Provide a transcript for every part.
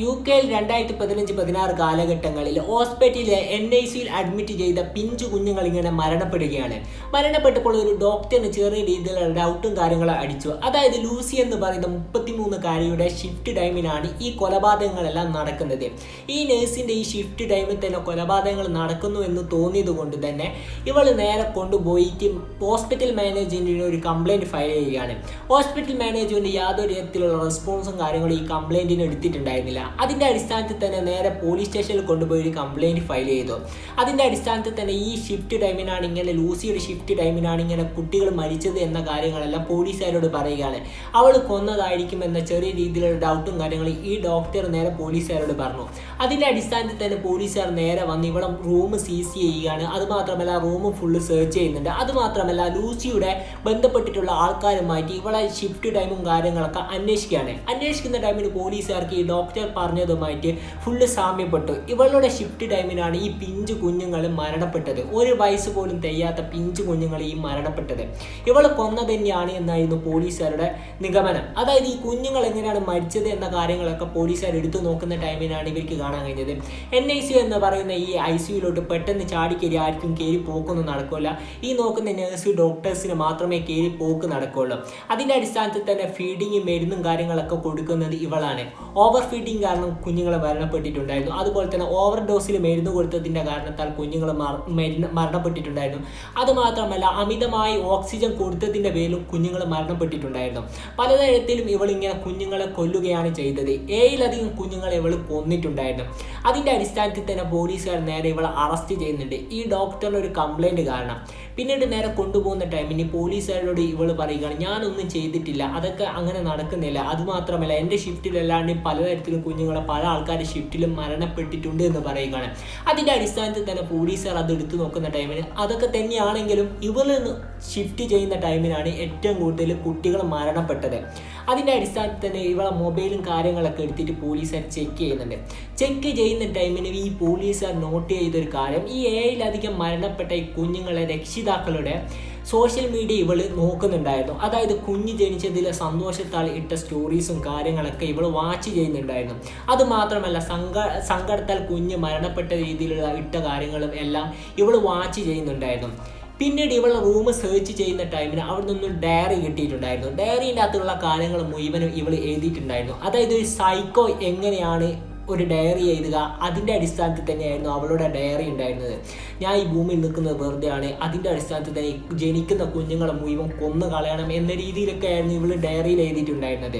U കെയിൽ രണ്ടായിരത്തി പതിനഞ്ച് പതിനാറ് കാലഘട്ടങ്ങളിൽ ഹോസ്പിറ്റലിലെ എൻ ഐ സിയിൽ അഡ്മിറ്റ് ചെയ്ത പിഞ്ചു കുഞ്ഞുങ്ങൾ ഇങ്ങനെ മരണപ്പെടുകയാണ്. മരണപ്പെട്ടപ്പോൾ ഒരു ഡോക്ടറിന് ചെറിയ രീതിയിലുള്ള ഡൗട്ടും കാര്യങ്ങളും അടിച്ചു. അതായത് ലൂസി എന്ന് പറയുന്ന മുപ്പത്തിമൂന്നുകാരിയുടെ ഷിഫ്റ്റ് ടൈമിനാണ് ഈ കൊലപാതകങ്ങളെല്ലാം നടക്കുന്നത്. ഈ നേഴ്സിന്റെ ഈ ഷിഫ്റ്റ് ടൈമിൽ തന്നെ കൊലപാതകങ്ങൾ നടക്കുന്നു എന്ന് തോന്നിയത് കൊണ്ട് തന്നെ ഇവൾ നേരെ കൊണ്ടുപോയിട്ട് ഹോസ്പിറ്റൽ മാനേജ്മെന്റിന് ഒരു കംപ്ലയിന്റ് ഫയൽ ചെയ്യുകയാണ്. ഹോസ്പിറ്റൽ മാനേജ്മെന്റ് യാതൊരു തരത്തിലുള്ള റെസ്പോൺസും കാര്യങ്ങളും ഈ കംപ്ലയിന്റിന് എടുത്തിട്ടുണ്ടായിരുന്നില്ല. അതിന്റെ അടിസ്ഥാനത്തിൽ തന്നെ നേരെ പോലീസ് സ്റ്റേഷനിൽ കൊണ്ടുപോയി ഒരു കംപ്ലയിന്റ് ഫയൽ ചെയ്തു. അതിന്റെ അടിസ്ഥാനത്തിൽ തന്നെ ഈ ഷിഫ്റ്റ് ടൈമിനാണ് ഇങ്ങനെ ലൂസിയുടെ ഷിഫ്റ്റ് ടൈമിനാണ് ഇങ്ങനെ കുട്ടികൾ മരിച്ചത് എന്ന കാര്യങ്ങളെല്ലാം പോലീസുകാരോട് പറയുകയാണ്. അവൾ കൊന്നതായിരിക്കും എന്ന ചെറിയ രീതിയിലുള്ള ഡൗട്ടും കാര്യങ്ങളും ഈ ഡോക്ടർ നേരെ പോലീസുകാരോട് പറഞ്ഞു. അതിന്റെ അടിസ്ഥാനത്തിൽ തന്നെ പോലീസുകാർ നേരെ വന്ന് ഇവിടെ റൂം സീസ് ചെയ്യുകയാണ്. അതുമാത്രമല്ല റൂം ഫുള്ള് സെർച്ച് ചെയ്യുന്നുണ്ട്. അതുമാത്രമല്ല ലൂസിയുടെ ബന്ധപ്പെട്ടിട്ടുള്ള ആൾക്കാരുമായിട്ട് ഇവളെ ഷിഫ്റ്റ് ടൈമും കാര്യങ്ങളൊക്കെ അന്വേഷിക്കുകയാണ്. അന്വേഷിക്കുന്ന ടൈമിൽ പോലീസുകാർക്ക് ഈ ഡോക്ടർ പറഞ്ഞതുമായിട്ട് ഫുള്ള് സാമ്യപ്പെട്ടു. ഇവളുടെ ഷിഫ്റ്റ് ടൈമിലാണ് ഈ പിഞ്ചു കുഞ്ഞുങ്ങൾ മരണപ്പെട്ടത്. ഒരു വയസ്സ് പോലും തെയ്യാത്ത പിഞ്ചു കുഞ്ഞുങ്ങൾ ഈ മരണപ്പെട്ടത്. ഇവൾ കൊന്ന തന്നെയാണ് എന്നായിരുന്നു പോലീസുകാരുടെ നിഗമനം. അതായത് ഈ കുഞ്ഞുങ്ങൾ എങ്ങനെയാണ് മരിച്ചത് എന്ന കാര്യങ്ങളൊക്കെ പോലീസുകാർ എടുത്തു നോക്കുന്ന ടൈമിലാണ് ഇവർക്ക് കാണാൻ കഴിഞ്ഞത്. എൻ ഐ സി എന്ന് പറയുന്ന ഈ ഐ സിയുലോട്ട് പെട്ടെന്ന് ചാടിക്കേറി ആർക്കും കയറി പോക്കൊന്നും നടക്കില്ല ഈ നോക്കുന്ന നേഴ്സ് ഡോക്ടേഴ്സിന് മാത്രമേ കയറി പോക്ക് നടക്കുള്ളൂ. അതിന്റെ അടിസ്ഥാനത്തിൽ തന്നെ ഫീഡിങ് മരുന്നും കാര്യങ്ങളൊക്കെ കൊടുക്കുന്നത് ഇവളാണ്. ഓവർ ഫീഡിങ് കാരണം കുഞ്ഞുങ്ങൾ മരണപ്പെട്ടിട്ടുണ്ടായിരുന്നു. അതുപോലെ തന്നെ ഓവർ ഡോസിൽ മരുന്ന് കൊടുത്തതിന്റെ കാരണത്താൽ കുഞ്ഞുങ്ങൾ മരണപ്പെട്ടിട്ടുണ്ടായിരുന്നു. അതുമാത്രമല്ല അമിതമായി ഓക്സിജൻ കൊടുത്തതിന്റെ പേരിലും കുഞ്ഞുങ്ങൾ മരണപ്പെട്ടിട്ടുണ്ടായിരുന്നു. പലതരത്തിലും ഇവളിങ്ങനെ കുഞ്ഞുങ്ങളെ കൊല്ലുകയാണ് ചെയ്തത്. ഏഴിലധികം കുഞ്ഞുങ്ങളെ ഇവൾ കൊന്നിട്ടുണ്ടായിരുന്നു. അതിന്റെ അടിസ്ഥാനത്തിൽ തന്നെ പോലീസുകാർ നേരെ ഇവളെ അറസ്റ്റ് ചെയ്യുന്നുണ്ട്. ഈ ഡോക്ടറിന്റെ ഒരു കംപ്ലൈന്റ് കാരണം. പിന്നീട് നേരെ കൊണ്ടുപോകുന്ന ടൈമിന് പോലീസുകാരോട് ഇവൾ പറയുകയാണ് ഞാനൊന്നും ചെയ്തിട്ടില്ല. അതൊക്കെ അങ്ങനെ നടക്കുന്നില്ല. അതുമാത്രമല്ല എന്റെ ഷിഫ്റ്റിലല്ലാണ്ട് പലതരത്തിലും കുഞ്ഞുങ്ങളെ പല ആൾക്കാർ ഷിഫ്റ്റിലും മരണപ്പെട്ടിട്ടുണ്ട് എന്ന് പറയുകയാണ്. അതിന്റെ അടിസ്ഥാനത്തിൽ തന്നെ പോലീസുകാർ അത് എടുത്തു നോക്കുന്ന ടൈമിൽ അതൊക്കെ തന്നെയാണെങ്കിലും ഇവരിൽ നിന്ന് ഷിഫ്റ്റ് ചെയ്യുന്ന ടൈമിനാണ് ഏറ്റവും കൂടുതൽ കുട്ടികൾ മരണപ്പെട്ടത്. അതിന്റെ അടിസ്ഥാനത്തിൽ തന്നെ ഇവളെ മൊബൈലും കാര്യങ്ങളൊക്കെ എടുത്തിട്ട് പോലീസുകാർ ചെക്ക് ചെയ്യുന്നുണ്ട്. ചെക്ക് ചെയ്യുന്ന ടൈമിന് ഈ പോലീസുകാർ നോട്ട് ചെയ്തൊരു കാര്യം ഈ ഏഴിലധികം മരണപ്പെട്ട ഈ കുഞ്ഞുങ്ങളെ രക്ഷിതാക്കളുടെ സോഷ്യൽ മീഡിയ ഇവൾ നോക്കുന്നുണ്ടായിരുന്നു. അതായത് കുഞ്ഞ് ജനിച്ചതിലെ സന്തോഷത്താൽ ഇട്ട സ്റ്റോറീസും കാര്യങ്ങളൊക്കെ ഇവൾ വാച്ച് ചെയ്യുന്നുണ്ടായിരുന്നു. അത് മാത്രമല്ല സങ്ക സങ്കടത്താൽ കുഞ്ഞ് മരണപ്പെട്ട രീതിയിലുള്ള ഇട്ട കാര്യങ്ങളും എല്ലാം ഇവൾ വാച്ച് ചെയ്യുന്നുണ്ടായിരുന്നു. പിന്നീട് ഇവൾ റൂം സെർച്ച് ചെയ്യുന്ന ടൈമിന് അവിടെ നിന്നും ഡയറി കിട്ടിയിട്ടുണ്ടായിരുന്നു. ഡയറിന്റെ അകത്തുള്ള കാര്യങ്ങൾ മുഴുവനും ഇവൾ എഴുതിയിട്ടുണ്ടായിരുന്നു. അതായത് ഒരു സൈക്കോ എങ്ങനെയാണ് ഒരു ഡയറി എഴുതുക. അതിന്റെ അടിസ്ഥാനത്തിൽ തന്നെയായിരുന്നു അവളുടെ ഡയറി ഉണ്ടായിരുന്നത്. ഞാൻ ഈ ഭൂമിയിൽ നിൽക്കുന്നത് വെറുതെയാണ്. അതിന്റെ അടിസ്ഥാനത്തിൽ തന്നെ ജനിക്കുന്ന കുഞ്ഞുങ്ങളെ മുഴുവൻ കൊന്നു കളയണം എന്ന രീതിയിലൊക്കെ ആയിരുന്നു ഇവൾ ഡയറിയിൽ എഴുതിയിട്ടുണ്ടായിരുന്നത്.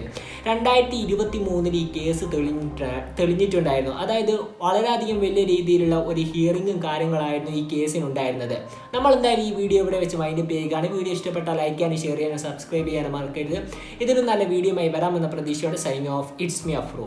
രണ്ടായിരത്തി ഇരുപത്തി മൂന്നിൽ ഈ കേസ് തെളിഞ്ഞിട്ട് തെളിഞ്ഞിട്ടുണ്ടായിരുന്നു. അതായത് വളരെയധികം വലിയ രീതിയിലുള്ള ഒരു ഹിയറിങ്ങും കാര്യങ്ങളായിരുന്നു ഈ കേസിനുണ്ടായിരുന്നത് നമ്മൾ എന്തായാലും ഈ വീഡിയോ ഇവിടെ വെച്ച് മൈൻഡ് ചെയ്യുകയാണ്. വീഡിയോ ഇഷ്ടപ്പെട്ടാൽ ലൈക്ക് ചെയ്യാനും ഷെയർ ചെയ്യാനും സബ്സ്ക്രൈബ് ചെയ്യാനും മറക്കരുത്. ഇതൊരു നല്ല വീഡിയോ ആയി വരാമെന്ന പ്രതീക്ഷയോടെ signing off it's me Afru